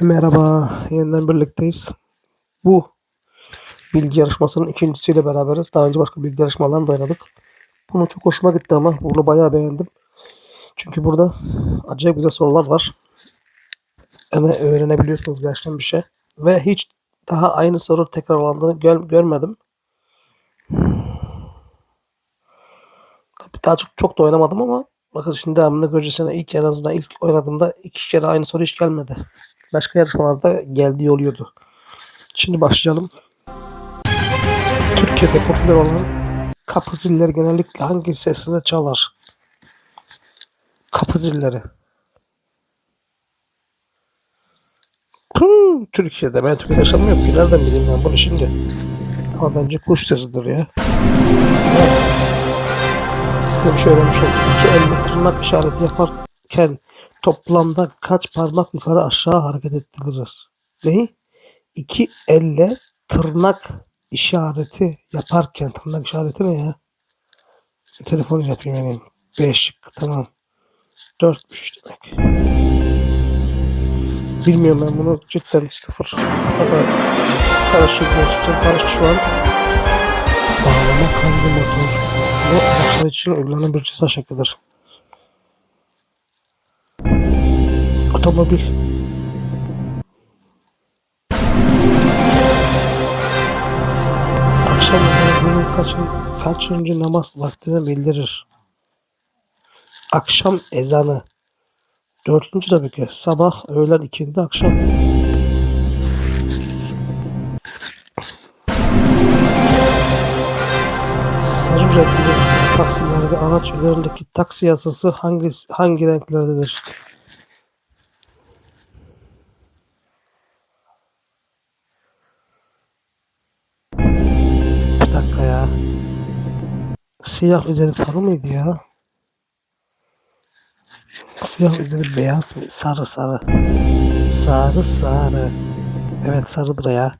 Merhaba, yeniden birlikteyiz. Bu bilgi yarışmasının ikincisiyle beraberiz. Daha önce başka bilgi yarışmalarını da oynadık. Bunu çok hoşuma gitti ama bunu bayağı beğendim. Çünkü burada acayip güzel sorular var. Yani öğrenebiliyorsunuz gerçekten bir şey. Ve hiç daha aynı soru tekrarlandığını gör- görmedim. Tabii daha çok, çok da oynamadım ama bakın şimdi devamında göreceğiz. İlk en azından ilk oynadığımda iki kere aynı soru hiç gelmedi. Başka yarışmalarda geldiği oluyordu. Şimdi başlayalım. Türkiye'de popüler olan kapı zilleri genellikle hangi sesle çalar? Kapı zilleri. Türkiye'de ben Türkiye'de yaşamıyorum ki nereden bileyim ben bunu şimdi. Ama bence kuş sesidir ya. Şöyle şöyle öğrenmiş olduk. İki elle tırnak işareti yaparken toplamda kaç parmak yukarı aşağı hareket ettirilir? Ne? İki elle tırnak işareti yaparken tırnak işareti ne ya? Telefonu yapayım yani. Beş tamam. Dörtmüş demek. Bilmiyorum ben bunu cidden sıfır. Kafada karışık gerçekten karışık şu an. Bağlama kandı motor. Bu araçlar için uygulanan bir ceza şeklidir. Otomobil. Akşam günün kaçın, kaçıncı namaz vaktini bildirir. Akşam ezanı. Dördüncü tabii ki. Sabah, öğlen, ikindi, akşam. Sarı renkli taksilerde araç üzerindeki taksi yazısı hangi, hangi renklerdedir? Siyah üzeri sarı mıydı ya? Siyah üzeri beyaz mı? Sarı sarı. Sarı sarı. Evet sarıdır ya.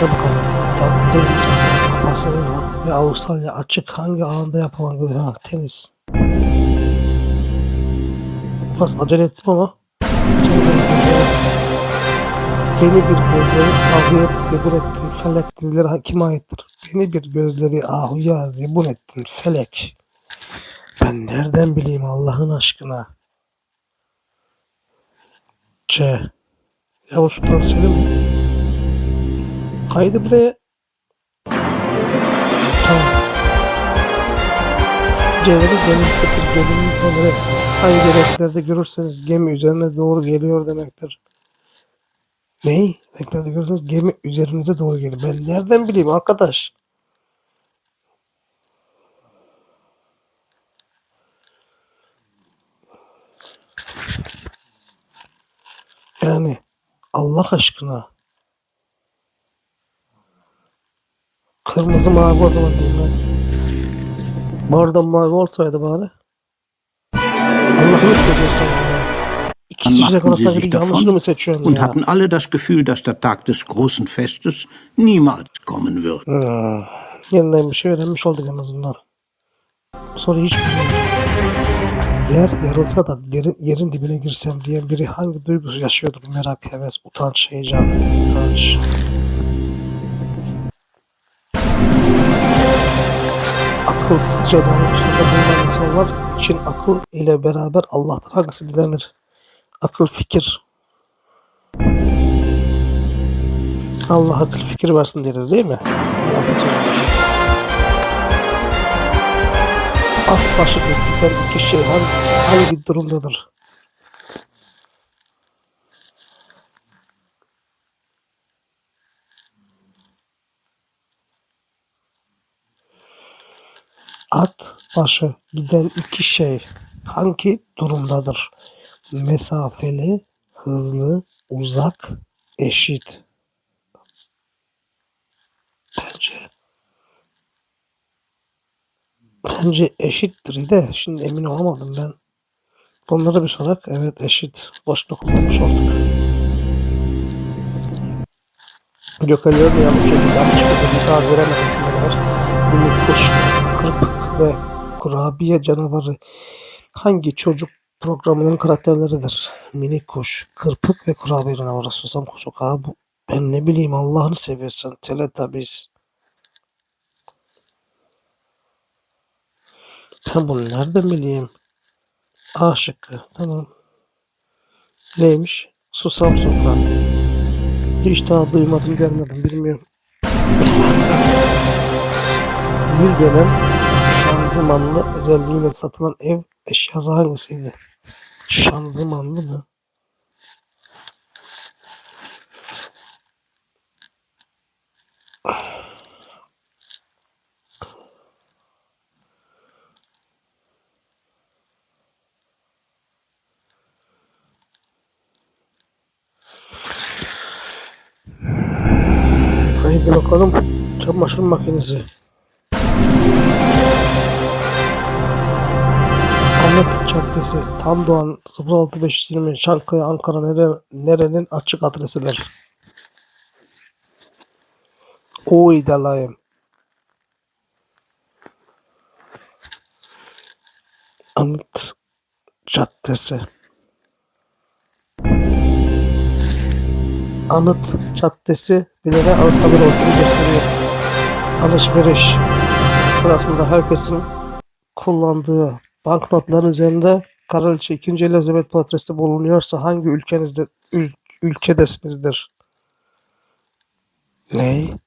Hadi bakalım. Ta- Deniz kupası ve Avustralya açık hangi alanda yapılan bir ha, tenis. Biraz acele ettim ama. Evet. Beni bir gözleri ahuyet zebun ettin felek dizleri ha- kime aittir? Beni bir gözleri ahuya zebun ettin felek. Ben nereden bileyim Allah'ın aşkına? C. Yavuz Sultan Selim? Kaydı buraya. Tamam. C'leri denizde bir geminin feneri. Hangi renklerde görürseniz gemi üzerine doğru geliyor demektir. Neyi? Renklerde görürseniz gemi üzerinize doğru geliyor. Ben nereden bileyim arkadaş? Yani Allah aşkına. Kırmızı mavi o zaman diyeyim ben. Bardan mavi olsaydı bari. Allah'ını seviyorsan Dann sie sich davon und hatten alle das Gefühl, dass der Tag des großen Festes niemals kommen. Yeniden bir şey öğrenmiş olduk en azından. Bu soruyu hiç. Yer yarılsa da derin, yerin dibine girsem diyen biri hangi duygusu yaşıyordur? Merak, heves, utanç, heyecan, utanç. Akılsızca davranışlarda bulunan insanlar için akıl ile beraber Allah'tan hangisi dilenir? Akıl, fikir. Allah akıl fikir versin deriz değil mi? At başı biten iki şey hangi, hangi durumdadır? At başı giden iki şey hangi durumdadır? Mesafeli, hızlı, uzak, eşit. Bence bence eşittir de şimdi emin olamadım ben. Bunları bir sorak. Evet eşit. Boşuna kullanmış olduk. Jokerleri de yanlış şekilde yanlış şekilde daha veremedim cümleler. Minik kuş, kırpık ve kurabiye canavarı hangi çocuk programının karakterleridir. Minik kuş, kırpık ve kurabiyenin avra susam kuşu. Ha, bu, ben ne bileyim Allah'ını seviyorsan. Teletubbies. Ben bunu nereden bileyim? A şıkkı. Tamam. Neymiş? Susam sokağı. Hiç daha duymadım görmedim bilmiyorum. Bir dönem şanzımanlı özelliğiyle satılan ev eşyası hangisiydi? Şanzımanlı mı? Haydi bakalım. Çamaşır makinesi. Anıt Caddesi, Tandoğan 06520 Çankaya, Ankara nere, nerenin açık adresidir? Oy dalayım. Anıt Caddesi. Anıt Caddesi bilene Anıtkabir olduğunu gösteriyor. Alışveriş sırasında herkesin kullandığı banknotların üzerinde Kraliçe 2. Elizabeth portresi bulunuyorsa hangi ülkenizde ül, ülkedesinizdir? Ne?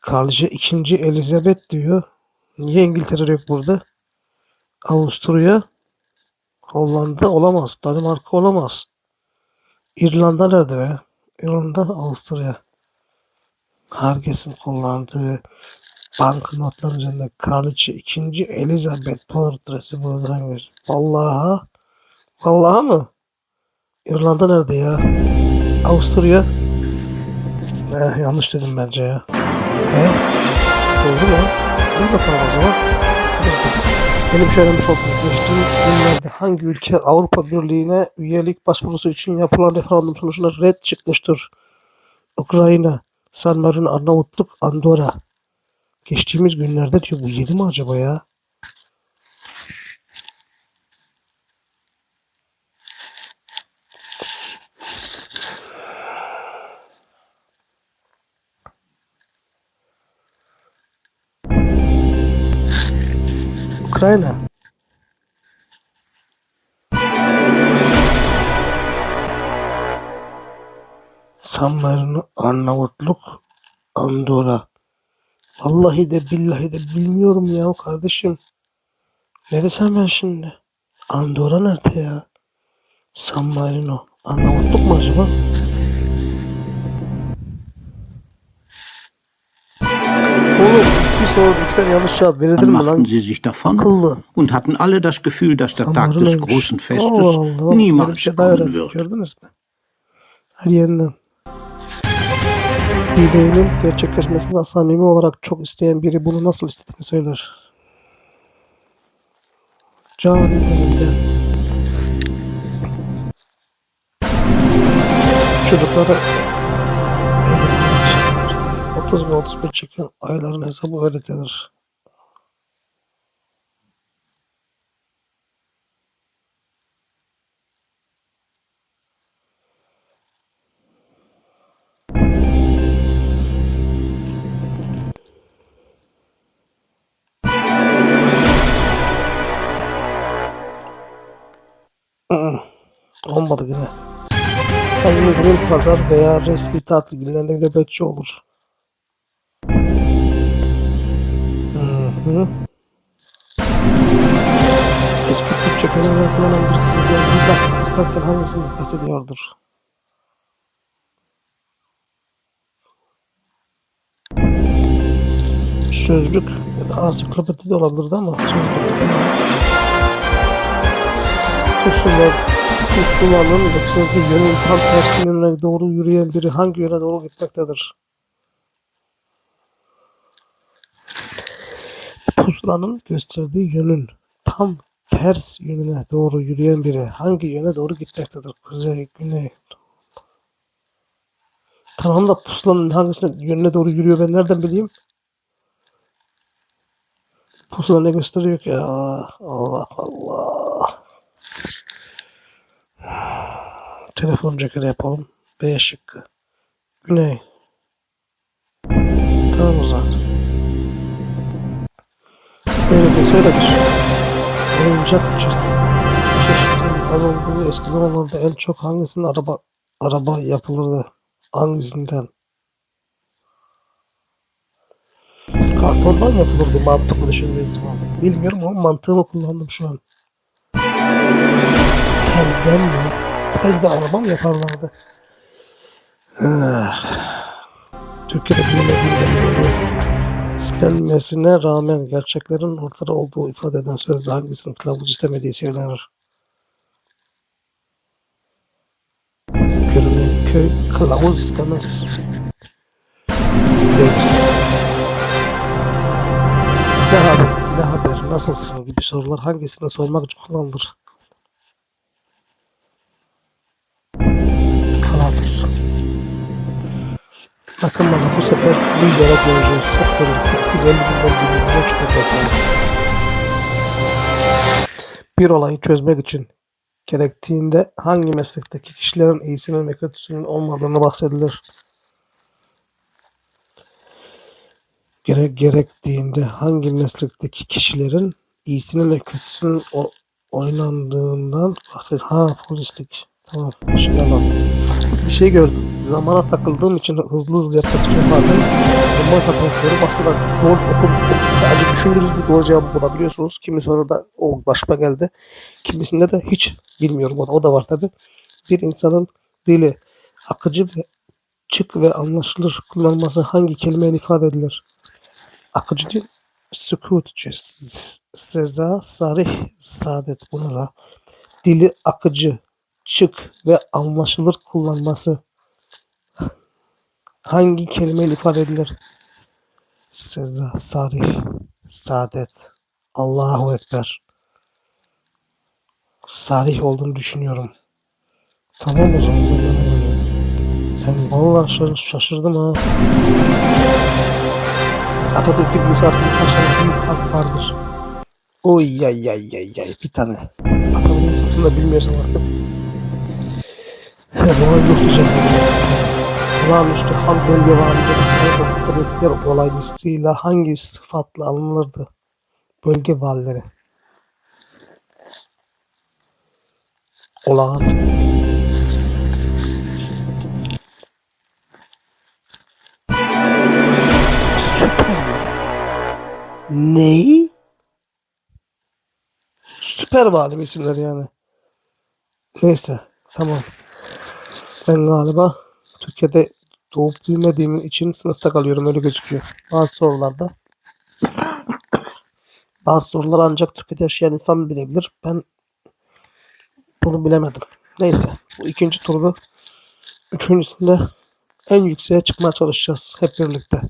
Kraliçe 2. Elizabeth diyor. Niye İngiltere yok burada? Avusturya, Hollanda olamaz. Danimarka olamaz. İrlanda nerede be? İrlanda, Avusturya. Herkesin kullandığı banknotların üzerinde Kraliçe 2. Elizabeth portresi burada hangisi? Vallahi. Vallahi mı? İrlanda nerede ya? Avusturya. Eh, yanlış dedim bence ya. He? Doğru mu? Bir bakalım o zaman. Benim şöyle oldum. Geçtiğimiz günlerde hangi ülke Avrupa Birliği'ne üyelik başvurusu için yapılan referandum sonucunda red çıkmıştır? Ukrayna, San Marino, Arnavutluk, Andorra. Geçtiğimiz günlerde diyor bu yedi mi acaba ya? Ukrayna. San Marino, Arnavutluk, Andorra. Vallahi de billahi de bilmiyorum ya kardeşim. Ne desem ben şimdi? Andorra nerede ya? San Marino. Arnavutluk mu acaba? Oğlum bir soru yanlış cevap verilir mi lan? sie sich davon Akıllı. und hatten alle das Gefühl, dass der Tag des Marino'ymuş. großen Festes Allah Allah. Bir niemals şey daha kommen öğrendik. wird. Gördünüz mü? Her yerinden. Dileğinin gerçekleşmesini samimi olarak çok isteyen biri bunu nasıl istediğini söyler. Canım benim Çocuklara 30 ve 31 çeken ayların hesabı öğretilir. Olmadı yine. Hanginizin pazar veya resmi tatil günlerinde nöbetçi olur? Hı-hı. Eski Türkçe kelimeler kullanan biri sizden bir baktı isterken hangisini kastediyordur? Sözlük ya da ansiklopedi de olabilirdi ama sözlük değil mi? Pusulanın gösterdiği yönün tam tersi yönüne doğru yürüyen biri hangi yöne doğru gitmektedir? Pusulanın gösterdiği yönün tam ters yönüne doğru yürüyen biri hangi yöne doğru gitmektedir? Kuzey, güney. Tamam da pusulanın hangisine yönüne doğru yürüyor ben nereden bileyim? Pusula ne gösteriyor ki ya? Allah Allah. Telefon cekeri yapalım. B şıkkı. Güney. Tamam o zaman. Öyle de söyledir. Oyuncakçız. Çeşitli az olduğu eski zamanlarda en çok hangisinin araba araba yapılırdı? Hangisinden? Kartondan yapılırdı mantıklı düşündüğüm zaman. Bilmiyorum ama mantığımı kullandım şu an. Telden mi? Telde araba mı yaparlardı? Ah. Türkiye'de bilinmeyenlerin istenmesine rağmen gerçeklerin ortada olduğu ifade eden sözde hangisinin kılavuz istemediği söylenir. Görünen köy kılavuz istemez. Deriz. Ne haber, ne haber, nasılsın gibi sorular hangisine sormak için kullanılır? Kılavuz. Bakın bana bu sefer bir yere göreceğiz. Birlikte 250 binden birbirine çıkacaklar. Bir olayı çözmek için gerektiğinde hangi meslekteki kişilerin iyisinin ve kötüsünün olmadığını bahsedilir. Gere gerektiğinde hangi meslekteki kişilerin iyisinin ve kötüsünün oynandığından bahsedilir. Ha polislik. Anladım. Bir şey gördüm. Zamana takıldığım için hızlı hızlı yapmak istiyorum bazen. Zaman takılıkları basılan doğru okul acı düşündüğünüz bir doğru cevabı bulabiliyorsunuz. Kimi soruda o başıma geldi. Kimisinde de hiç bilmiyorum. O da, o da var tabi. Bir insanın dili akıcı ve çık ve anlaşılır kullanması hangi kelimeyle ifade edilir? Akıcı dil sükutçe, s- seza, sarih, saadet bunlara. Dili akıcı, çık ve anlaşılır kullanması hangi kelimeyle ifade edilir? Seza, sarih, saadet, Allahu Ekber. Sarih olduğunu düşünüyorum. Tamam o zaman ben de vallahi şaş- şaşırdım ha. Atatürk'ün misasında kaç tane büyük harf vardır? Oy yay yay yay yay bir tane. Atatürk'ün misasını da bilmiyorsam artık. Her zaman diyeceğim. Olağanüstü hal bölge valileri sahip oldukları olay listeyle hangi sıfatla alınırdı? Bölge valileri. Olağan. Süper mi? Neyi? Süper valim isimleri yani. Neyse tamam. Ben galiba Türkiye'de doğup büyümediğim için sınıfta kalıyorum öyle gözüküyor. Bazı sorularda bazı sorular ancak Türkiye'de yaşayan insan bilebilir. Ben bunu bilemedim. Neyse bu ikinci turda üçüncüsünde en yükseğe çıkmaya çalışacağız hep birlikte.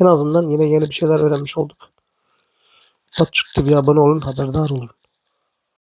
En azından yine yeni bir şeyler öğrenmiş olduk. Açık TV abone olun haberdar olun.